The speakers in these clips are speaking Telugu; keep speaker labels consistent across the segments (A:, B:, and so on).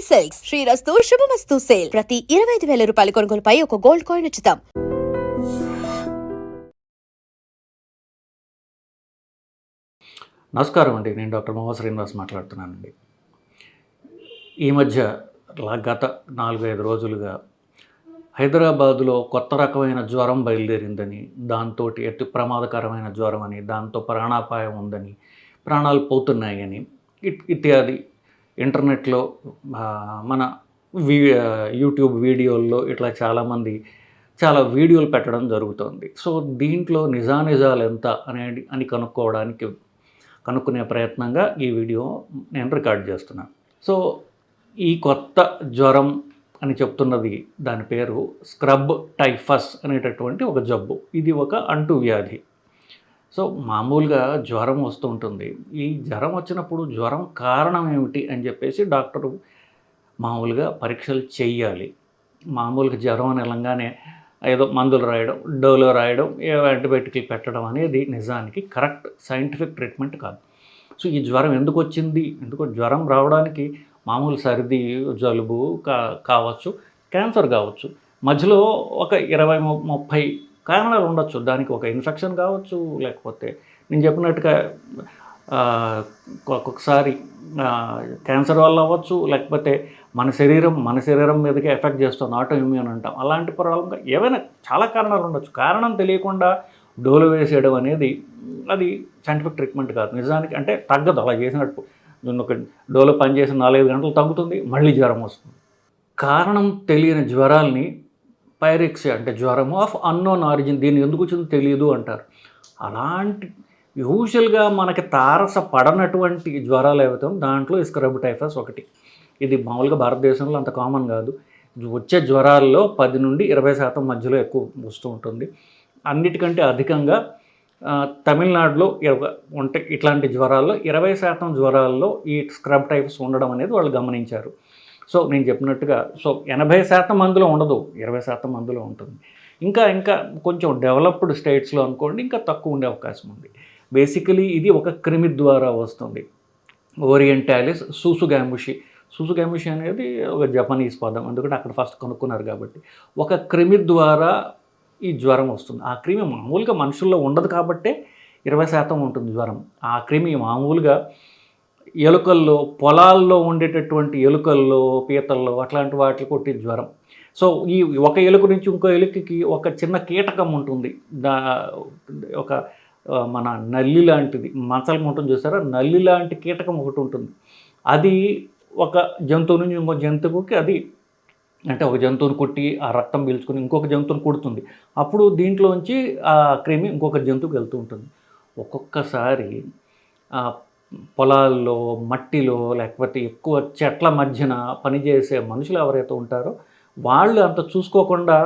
A: శాలిని సిల్క్స్ శ్రీరస్తు శుభమస్తు సేల్ ప్రతి ఇరవై ఐదు వేల రూపాయల కొనుగోలుపై ఒక గోల్డ్ కాయిన్ ఉచితం
B: నమస్కారం అండి నేను డాక్టర్ మహా శ్రీనివాస్ మాట్లాడుతున్నానండి ఈ మధ్య గత నాలుగైదు రోజులుగా హైదరాబాదులో కొత్త రకమైన జ్వరం బయలుదేరిందని దాంతో ఎట్టి ప్రమాదకరమైన జ్వరం అని దాంతో ప్రాణాపాయం ఉందని ప్రాణాలు పోతున్నాయని ఇట్ ఇత్యాది ఇంటర్నెట్లో మన వీ యూట్యూబ్ వీడియోల్లో ఇట్లా చాలామంది చాలా వీడియోలు పెట్టడం జరుగుతుంది. సో దీంట్లో నిజానిజాలు ఎంత అనే అని కనుక్కోవడానికి కనుక్కునే ప్రయత్నంగా ఈ వీడియో నేను రికార్డ్ చేస్తున్నాను. సో ఈ కొత్త జ్వరం అని చెప్తున్నది దాని పేరు స్క్రబ్ టైఫస్ అనేటటువంటి ఒక జబ్బు. ఇది ఒక అంటువ్యాధి. సో మామూలుగా జ్వరం వస్తూ ఉంటుంది. ఈ జ్వరం వచ్చినప్పుడు జ్వరం కారణం ఏమిటి అని చెప్పేసి డాక్టరు మామూలుగా పరీక్షలు చెయ్యాలి. మామూలుగా జ్వరం అని వెళ్ళంగానే ఏదో మందులు రాయడం డోలో రాయడం యాంటీబయాటిక్లు పెట్టడం అనేది నిజానికి కరెక్ట్ సైంటిఫిక్ ట్రీట్మెంట్ కాదు. సో ఈ జ్వరం ఎందుకు వచ్చింది? ఎందుకు జ్వరం రావడానికి మామూలు సర్ది జలుబు కా కావచ్చు క్యాన్సర్ కావచ్చు. మధ్యలో ఒక ఇరవై ముప్పై కారణాలు ఉండొచ్చు. దానికి ఒక ఇన్ఫెక్షన్ కావచ్చు లేకపోతే నేను చెప్పినట్టుగా ఒక్కొక్కసారి క్యాన్సర్ వల్ల అవ్వచ్చు లేకపోతే మన శరీరం మన శరీరం మీదకి ఎఫెక్ట్ చేస్తుంది ఆటో ఇమ్యూన్ అంటాం. అలాంటి ప్రాబ్లం ఏవైనా చాలా కారణాలు ఉండొచ్చు. కారణం తెలియకుండా డోలు వేసేయడం అనేది అది సైంటిఫిక్ ట్రీట్మెంట్ కాదు. నిజానికి అంటే తగ్గదు. అలా చేసినట్టు నేను ఒక డోలో పనిచేసిన నాలుగైదు గంటలు తగ్గుతుంది మళ్ళీ జ్వరం వస్తుంది. కారణం తెలియని జ్వరాల్ని పైరెక్సియా అంటే జ్వరము ఆఫ్ అన్నోన్ ఆరిజిన్. దీన్ని ఎందుకు వచ్చిందో తెలియదు అంటారు. అలాంటి యూజువల్గా మనకి తారస పడనటువంటి జ్వరాలు ఏవైతే దాంట్లో ఇస్క్రబ్ స్క్రబ్ టైఫస్ ఒకటి. ఇది మామూలుగా భారతదేశంలో అంత కామన్ కాదు. వచ్చే జ్వరాల్లో పది నుండి ఇరవై శాతం మధ్యలో ఎక్కువ వస్తూ ఉంటుంది. అన్నిటికంటే అధికంగా తమిళనాడులో ఉంటే ఇట్లాంటి జ్వరాల్లో ఇరవై శాతం జ్వరాల్లో ఈ స్క్రబ్ టైప్స్ ఉండడం అనేది వాళ్ళు గమనించారు. సో నేను చెప్పినట్టుగా సో ఎనభై శాతం మందిలో ఉండదు ఇరవై శాతం మందిలో ఉంటుంది. ఇంకా ఇంకా కొంచెం డెవలప్డ్ స్టేట్స్లో అనుకోండి ఇంకా తక్కువ ఉండే అవకాశం ఉంది. బేసికలీ ఇది ఒక క్రిమి ద్వారా వస్తుంది. ఓరియంటాలిస్ సూసుగాంబుషి. సూసుగాంబుషి అనేది ఒక జపనీస్ పదం ఎందుకంటే అక్కడ ఫస్ట్ కనుక్కున్నారు కాబట్టి. ఒక క్రిమి ద్వారా ఈ జ్వరం వస్తుంది. ఆ క్రిమి మామూలుగా మనుషుల్లో ఉండదు కాబట్టే ఇరవై శాతం ఉంటుంది జ్వరం. ఆ క్రిమి మామూలుగా ఎలుకల్లో పొలాల్లో ఉండేటటువంటి ఎలుకల్లో పీతల్లో అట్లాంటి వాటికి కొట్టే జ్వరం. సో ఈ ఒక ఎలుక నుంచి ఇంకో ఎలుకకి ఒక చిన్న కీటకం ఉంటుంది. దా ఒక మన నల్లి లాంటిది మచ్చలు ఉంటుంది చూసారా? నల్లి లాంటి కీటకం ఒకటి ఉంటుంది. అది ఒక జంతువు నుంచి ఇంకో జంతువుకి అది అంటే ఒక జంతువుని కొట్టి ఆ రక్తం పీల్చుకొని ఇంకొక జంతువుని కొడుతుంది. అప్పుడు దీంట్లోంచి ఆ క్రిమి ఇంకొక జంతువుకి వెళ్తూ ఉంటుంది. ఒక్కొక్కసారి పొలాల్లో మట్టిలో లేకపోతే ఎక్కువ చెట్ల మధ్యన పనిచేసే మనుషులు ఎవరైతే ఉంటారో వాళ్ళు అంత చూసుకోకుండా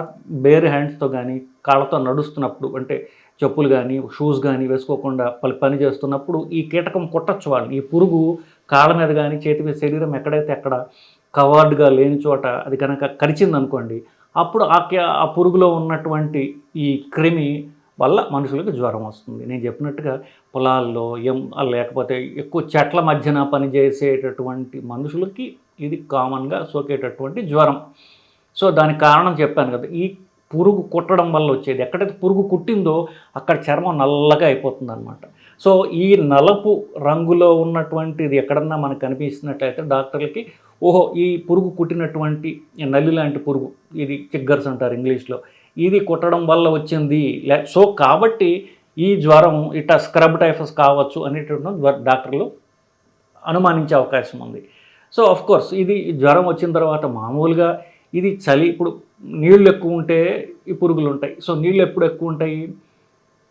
B: బేర్ హ్యాండ్స్తో కానీ కాళ్ళతో నడుస్తున్నప్పుడు అంటే చెప్పులు కానీ షూస్ కానీ వేసుకోకుండా పని పని చేస్తున్నప్పుడు ఈ కీటకం కొట్టచ్చు వాళ్ళని. ఈ పురుగు కాళ్ళ మీద కానీ చేతి మీద శరీరం ఎక్కడైతే అక్కడ కవర్డ్గా లేని చోట అది కనుక కరిచింది అనుకోండి అప్పుడు ఆ కే- ఆ పురుగులో ఉన్నటువంటి ఈ క్రిమి వల్ల మనుషులకు జ్వరం వస్తుంది. నేను చెప్పినట్టుగా పొలాల్లో ఎం లేకపోతే ఎక్కువ చెట్ల మధ్యన పనిచేసేటటువంటి మనుషులకి ఇది కామన్గా సోకేటటువంటి జ్వరం. సో దానికి కారణం చెప్పాను కదా ఈ పురుగు కుట్టడం వల్ల వచ్చేది. ఎక్కడైతే పురుగు కుట్టిందో అక్కడ చర్మం నల్లగా అయిపోతుంది అనమాట సో ఈ నలుపు రంగులో ఉన్నటువంటిది ఎక్కడన్నా మనకు కనిపిస్తున్నట్లయితే డాక్టర్లకి ఓహో ఈ పురుగు కుట్టినటువంటి నల్లి లాంటి పురుగు ఇది చిగ్గర్స్ అంటారు ఇంగ్లీష్లో ఇది కుట్టడం వల్ల వచ్చింది. సో కాబట్టి ఈ జ్వరం ఇట్లా స్క్రబ్ టైఫస్ కావచ్చు అనేటటువంటి డాక్టర్లు అనుమానించే అవకాశం ఉంది. సో ఆఫ్ కోర్స్ ఇది జ్వరం వచ్చిన తర్వాత మామూలుగా ఇది చలి ఇప్పుడు నీళ్ళు ఎక్కువ ఉంటే ఈ పురుగులు ఉంటాయి. సో నీళ్ళు ఎప్పుడు ఎక్కువ ఉంటాయి?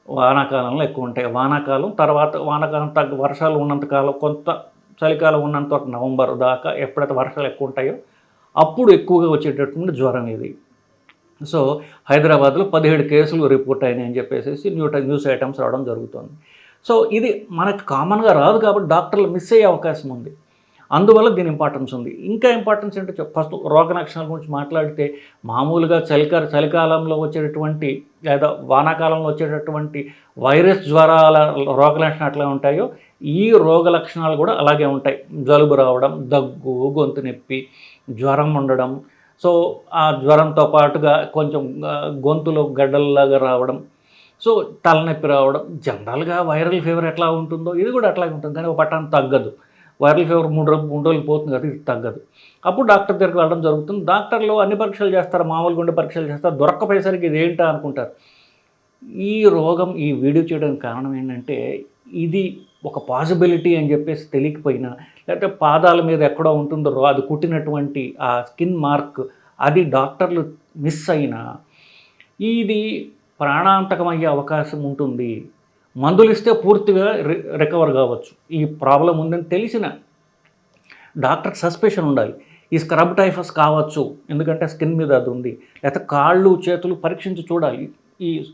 B: వానాకాలంలో ఎక్కువ ఉంటాయి. వానాకాలం తర్వాత వానాకాలం తగ్గ వర్షాలు ఉన్నంతకాలం కొంత చలికాలం ఉన్నంత నవంబర్ దాకా ఎప్పుడైతే వర్షాలు ఎక్కువ ఉంటాయో అప్పుడు ఎక్కువగా వచ్చేటటువంటి జ్వరం ఇది. సో హైదరాబాద్లో పదిహేడు కేసులు రిపోర్ట్ అయినాయి అని చెప్పేసి న్యూ న్యూస్ ఐటమ్స్ రావడం జరుగుతుంది. సో ఇది మనకు కామన్గా రాదు కాబట్టి డాక్టర్లు మిస్ అయ్యే అవకాశం ఉంది. అందువల్ల దీని ఇంపార్టెన్స్ ఉంది. ఇంకా ఇంపార్టెన్స్ ఏంటో ఫస్ట్ రోగ లక్షణాల గురించి మాట్లాడితే మామూలుగా చలికాల చలికాలంలో వచ్చేటటువంటి లేదా వానాకాలంలో వచ్చేటటువంటి వైరస్ జ్వరాల రోగ లక్షణాలు ఎట్లా ఉంటాయో ఈ రోగ లక్షణాలు కూడా అలాగే ఉంటాయి. జలుబు రావడం దగ్గు గొంతు నొప్పి జ్వరం ఉండడం సో ఆ జ్వరంతో పాటుగా కొంచెం గొంతులో గడ్డల్లాగా రావడం సో తలనొప్పి రావడం జనరల్గా వైరల్ ఫీవర్ ఎట్లా ఉంటుందో ఇది కూడా అట్లాగే ఉంటుంది. కానీ ఒక పట్టాన్ని తగ్గదు. వైరల్ ఫీవర్ మూడు రోజులు మూడు రోజులు పోతుంది కదా ఇది తగ్గదు. అప్పుడు డాక్టర్ దగ్గరికి వెళ్ళడం జరుగుతుంది. డాక్టర్లు అన్ని పరీక్షలు చేస్తారు మామూలు గుండె పరీక్షలు చేస్తారు దొరక్కపోయేసరికి ఇది ఏంటా అనుకుంటారు ఈ రోగం ఈ వీడియో చేయడానికి కారణం ఏంటంటే ఇది ఒక పాసిబిలిటీ అని చెప్పేసి తెలియకపోయినా లేకపోతే పాదాల మీద ఎక్కడో ఉంటుందో రో- అది కుట్టినటువంటి ఆ స్కిన్ మార్క్ అది డాక్టర్లు మిస్ అయినా ఇది ప్రాణాంతకమయ్యే అవకాశం ఉంటుంది. మందులు ఇస్తే పూర్తిగా రి రికవర్ కావచ్చు. ఈ ప్రాబ్లం ఉందని తెలిసిన డాక్టర్ సస్పెషన్ ఉండాలి. ఈ స్క్రబ్ టైఫస్ కావచ్చు ఎందుకంటే స్కిన్ మీద అది ఉంది. లేకపోతే కాళ్ళు చేతులు పరీక్షించి చూడాలి. ఈ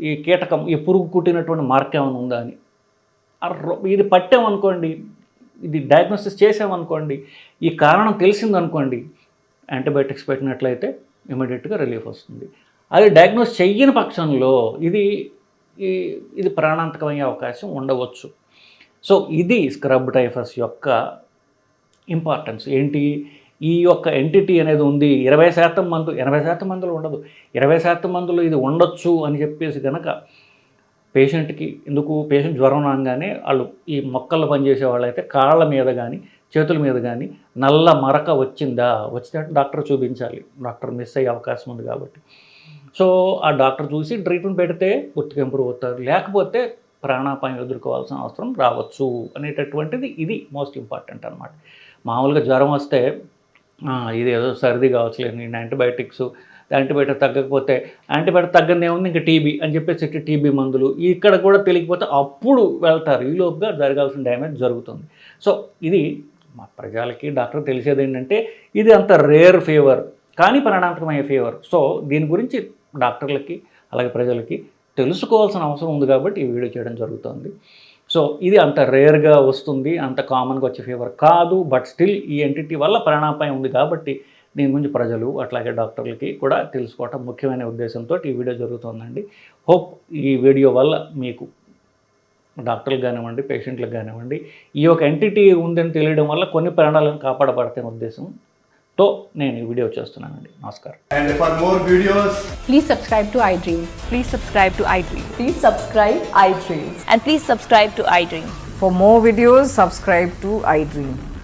B: ఈ కీటకం ఈ పురుగు కుట్టినటువంటి మార్క్ ఏమైనా ఉందా అని. ఇది పట్టామనుకోండి ఇది డయాగ్నోసిస్ చేసామనుకోండి ఈ కారణం తెలిసిందనుకోండి యాంటీబయాటిక్స్ పెట్టినట్లయితే ఇమీడియట్గా రిలీఫ్ వస్తుంది. అది డయాగ్నోస్ చెయ్యని పక్షంలో ఇది ఈ ఇది ప్రాణాంతకమయ్యే అవకాశం ఉండవచ్చు. సో ఇది స్క్రబ్ టైఫస్ యొక్క ఇంపార్టెన్స్ ఏంటి? ఈ యొక్క ఎంటిటీ అనేది ఉంది ఇరవై శాతం మందు ఎనభై శాతం మందులు ఉండదు. ఇరవై శాతం మందులు ఇది ఉండొచ్చు అని చెప్పేసి కనుక పేషెంట్కి ఎందుకు పేషెంట్ జ్వరం రాగానే వాళ్ళు ఈ మొక్కలు పనిచేసే వాళ్ళైతే కాళ్ళ మీద కానీ చేతుల మీద కానీ నల్ల మరక వచ్చిందా? వచ్చితే డాక్టర్ చూపించాలి. డాక్టర్ మిస్ అయ్యే అవకాశం ఉంది కాబట్టి. సో ఆ డాక్టర్ చూసి ట్రీట్మెంట్ పెడితే పూర్తిగా ఇంప్రూవ్ అవుతారు. లేకపోతే ప్రాణాపాయం ఎదుర్కోవాల్సిన అవసరం రావచ్చు అనేటటువంటిది ఇది మోస్ట్ ఇంపార్టెంట్ అనమాట మామూలుగా జ్వరం వస్తే ఇది ఏదో సర్ది కావచ్చు నేను యాంటీబయాటిక్స్ యాంటీబయాటిక్ తగ్గకపోతే యాంటీబయాటిక్ తగ్గనే ఉంది ఇంకా టీబీ అని చెప్పేసి టీబీ మందులు. ఇక్కడ కూడా తెలియకపోతే అప్పుడు వెళ్తారు. ఈలోపుగా జరగాల్సిన డ్యామేజ్ జరుగుతుంది. సో ఇది మా ప్రజలకి డాక్టర్ తెలిసేది ఏంటంటే ఇది అంత రేర్ ఫీవర్ కానీ ప్రాణాంతకమయ్యే ఫీవర్ సో దీని గురించి డాక్టర్లకి అలాగే ప్రజలకి తెలుసుకోవాల్సిన అవసరం ఉంది కాబట్టి ఈ వీడియో చేయడం జరుగుతుంది. సో ఇది అంత రేర్గా వస్తుంది అంత కామన్గా వచ్చే ఫీవర్ కాదు బట్ స్టిల్ ఈ ఎంటిటీ వల్ల ప్రాణాపాయం ఉంది కాబట్టి దీని గురించి ప్రజలు అట్లాగే డాక్టర్లకి కూడా తెలుసుకోవటం ముఖ్యమైన ఉద్దేశంతో ఈ వీడియో జరుగుతుందండి. హోప్ ఈ వీడియో వల్ల మీకు డాక్టర్లు కానివ్వండి పేషెంట్లకు కానివ్వండి ఈ యొక్క ఎంటిటీ ఉందని తెలియడం వల్ల కొన్ని ప్రాణాలను కాపాడబడతాయి ఉద్దేశంతో నేను ఈ వీడియో చేస్తున్నానండి. నమస్కారం.
C: Please subscribe to I
D: Dream please subscribe to
E: I Dream please subscribe
D: I Dream and
E: please subscribe to I Dream for
F: For videos subscribe to I iDream.